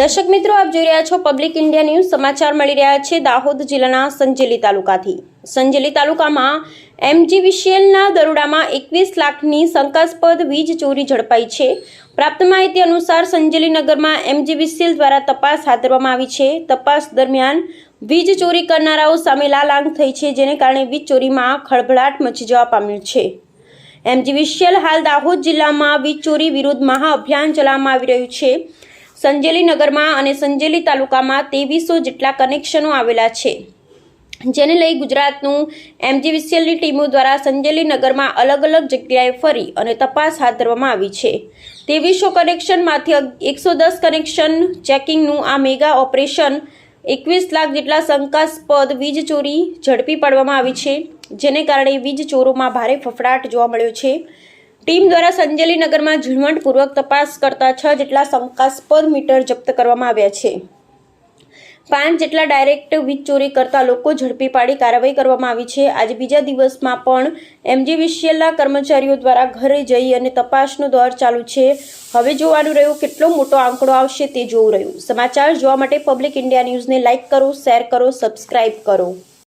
દર્શક મિત્રો, આપ જોઈ રહ્યા છો પબ્લિક ઇન્ડિયા ન્યૂઝ સમાચાર મળી રહ્યા છે દાહોદ જિલ્લાના સંજેલી તાલુકાથી. સંજેલી તાલુકામાં એમજીવીસીએલના દરોડામાં એકવીસ લાખની શંકાસ્પદ વીજ ચોરી ઝડપાઈ છે. પ્રાપ્ત માહિતી અનુસાર સંજેલી નગરમાં એમજીવીસીએલ દ્વારા તપાસ હાથ ધરવામાં આવી છે. તપાસ દરમિયાન વીજ ચોરી કરનારાઓ સામે લાલાંગ થઈ છે, જેને કારણે વીજ ચોરીમાં ખળભળાટ મચી જવા પામ્યું છે. એમજીવીસીએલ હાલ દાહોદ જિલ્લામાં વીજ ચોરી વિરુદ્ધ મહાઅભિયાન ચલાવવામાં આવી રહ્યું છે. સંજેલી નગરમાં અને સંજેલી તાલુકામાં ત્રેવીસો જેટલા કનેક્શનો આવેલા છે. જેને લઈ ગુજરાતનું એમજીવીસીએલની ટીમો દ્વારા સંજેલી નગરમાં અલગ અલગ જગ્યાએ ફરી અને તપાસ હાથ ધરવામાં આવી છે. ત્રેવીસો કનેક્શનમાંથી એકસો દસ કનેક્શન ચેકિંગનું આ મેગા ઓપરેશન એકવીસ લાખ જેટલા શંકાસ્પદ વીજ ચોરી ઝડપી પાડવામાં આવી છે, જેને કારણે વીજ ચોરોમાં ભારે ફફડાટ જોવા મળ્યો છે. ટીમ દ્વારા સંજેલી નગરમાં ઝીણવટપૂર્વક તપાસ કરતા છ જેટલા શંકાસ્પદ મીટર જપ્ત કરવામાં આવ્યા છે. પાંચ જેટલા ડાયરેક્ટ વીજ ચોરી કરતા લોકો ઝડપી પાડી કાર્યવાહી કરવામાં આવી છે. આજે બીજા દિવસમાં પણ એમજીવીસીએલના કર્મચારીઓ દ્વારા ઘરે જઈ અને તપાસનો દોર ચાલુ છે. હવે જોવાનું રહ્યું કેટલો મોટો આંકડો આવશે તે જોવું રહ્યું. સમાચાર જોવા માટે પબ્લિક ઇન્ડિયા ન્યૂઝને લાઇક કરો, શેર કરો, સબસ્ક્રાઇબ કરો.